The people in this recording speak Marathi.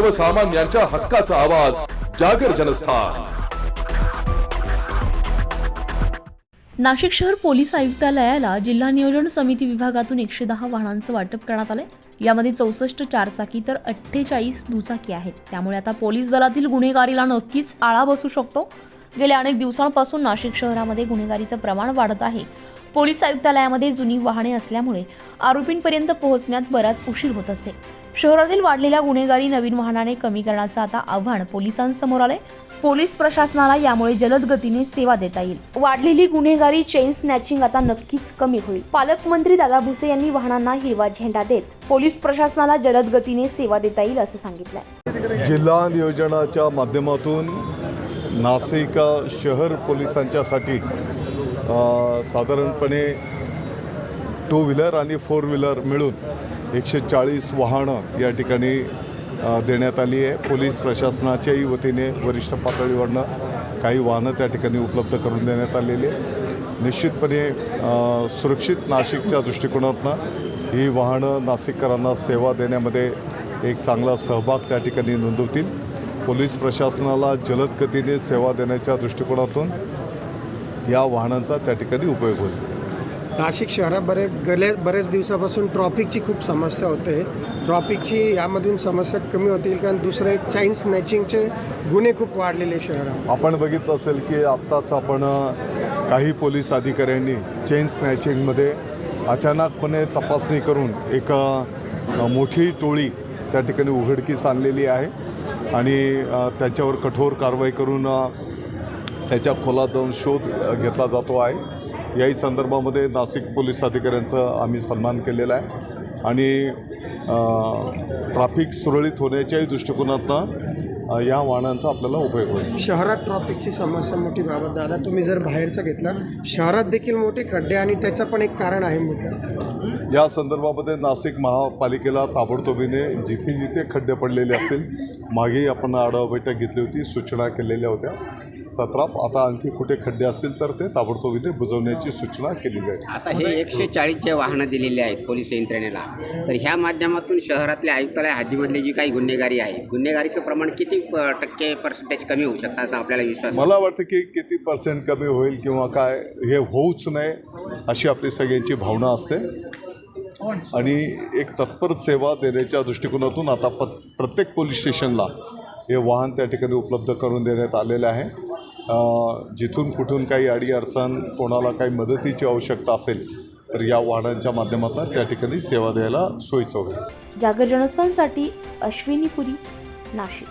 सर्वसामान्यांच्या हक्काचा आवाज जागर जनस्थान. नाशिक शहर पोलीस आयुक्तालयाला जिल्हा नियोजन समिती विभागातून एकशे दहा वाहनांचं वाटप करण्यात आलंय. यामध्ये चौसष्ट चारचाकी तर अठ्ठेचाळीस दुचाकी आहेत. त्यामुळे आता पोलीस दलातील गुन्हेगारीला नक्कीच आळा बसू शकतो. गेल्या अनेक दिवसांपासून नाशिक शहरामध्ये गुन्हेगारीचं प्रमाण वाढत आहे. पोलीस आयुक्तालयामध्ये जुनी वाहने असल्यामुळे आरोपींपर्यंत पोहोचण्यात बराच उशीर होत असे. शहरातील वाढलेल्या गुन्हेगारी नवीन वाहनाने कमी करण्याचं आता आव्हान पोलिसांसमोर आलंय. पोलीस प्रशासनाला यामुळे जलद गतीने सेवा देता येईल. वाढलेली गुन्हेगारी चेन स्नॅचिंग आता नक्कीच कमी होईल. पालकमंत्री दादा भुसे यांनी वाहनांना हिरवा झेंडा देत पोलीस प्रशासनाला जलद गतीने सेवा देता येईल असं सांगितलंय. जिल्हा नियोजनाच्या माध्यमातून नाशिक शहर पोलिसांच्यासाठी साधारणपणे टू व्हीलर आणि फोर व्हीलर मिळून एकशे चाळीस वाहनं या ठिकाणी देण्यात आली आहे. पोलीस प्रशासनाच्याही वतीने वरिष्ठ पातळीवरनं काही वाहनं त्या ठिकाणी उपलब्ध करून देण्यात आलेली आहे निश्चितपणे सुरक्षित नाशिकच्या दृष्टिकोनातनं ही वाहनं नाशिककरांना सेवा देण्यामध्ये एक चांगला सहभाग त्या ठिकाणी नोंदवतील. पोलीस प्रशासनाला जलद गतीने सेवा देण्याच्या दृष्टिकोनातून या वाहनांचा त्या ठिकाणी उपयोग होईल. नाशिक शहरात बरे गेल्या बऱ्याच दिवसापासून ट्रॉफिकची खूप समस्या होते. ट्रॉफिकची यामधून समस्या कमी होतील कारण दुसरं एक चाईन स्नॅचिंगचे गुन्हे खूप वाढलेले शहरात आपण बघितलं असेल की आत्ताच आपण काही पोलीस अधिकाऱ्यांनी चेन स्नॅचिंगमध्ये अचानकपणे तपासणी करून एक मोठी टोळी त्या ठिकाणी उघडकीस आणलेली आहे आणि त्याच्यावर कठोर कारवाई करून त्याच्या खोलात जाऊन शोध घेतला जातो आहे. याही संदर्भामध्ये नाशिक पोलीस अधिकाऱ्यांचं आम्ही सन्मान केलेला आहे. आणि ट्रॅफिक सुरळीत होण्याच्याही दृष्टिकोनातनं या वाहनांचा आपल्याला उपयोग होईल. शहरात ट्रॉफिकची समस्या मोठी बाबत दादा तुम्ही जर बाहेरचा घेतला शहरात देखील मोठे खड्डे आणि त्याचं पण एक कारण आहे मोठं या संदर्भामध्ये नाशिक महापालिकेला ताबडतोबीने जिथे जिथे खड्डे पडलेले असतील मागेही आपण आढावा बैठक घेतली होती सूचना केलेल्या होत्या. तत्राप आता आणखी कुठे खड्डे असतील तर ते ताबडतोबीने बुजवण्याची सूचना केली जाईल. आता हे एकशे चाळीस जे वाहनं दिलेली आहेत पोलीस यंत्रणेला तर ह्या माध्यमातून शहरातल्या आयुक्तालय हद्दीमधली जी काही गुन्हेगारी आहे गुन्हेगारीचं प्रमाण किती टक्के पर्सेंटेज कमी होऊ शकतं असा आपल्याला विश्वास? मला वाटतं की किती पर्सेंट कमी होईल किंवा काय हे होऊच नये अशी आपली सगळ्यांची भावना असते. आणि एक तत्पर सेवा देण्याच्या दृष्टिकोनातून आता प प्रत्येक पोलीस स्टेशनला हे वाहन त्या ठिकाणी उपलब्ध करून देण्यात आलेलं आहे. जिथून कुठून काही अडी अडचण कोणाला काही मदतीची आवश्यकता असेल तर या वाहनांच्या माध्यमातून त्या ठिकाणी सेवा द्यायला सोयीचं होईल. जागर जनस्थानसाठी अश्विनी पुरी नाशिक.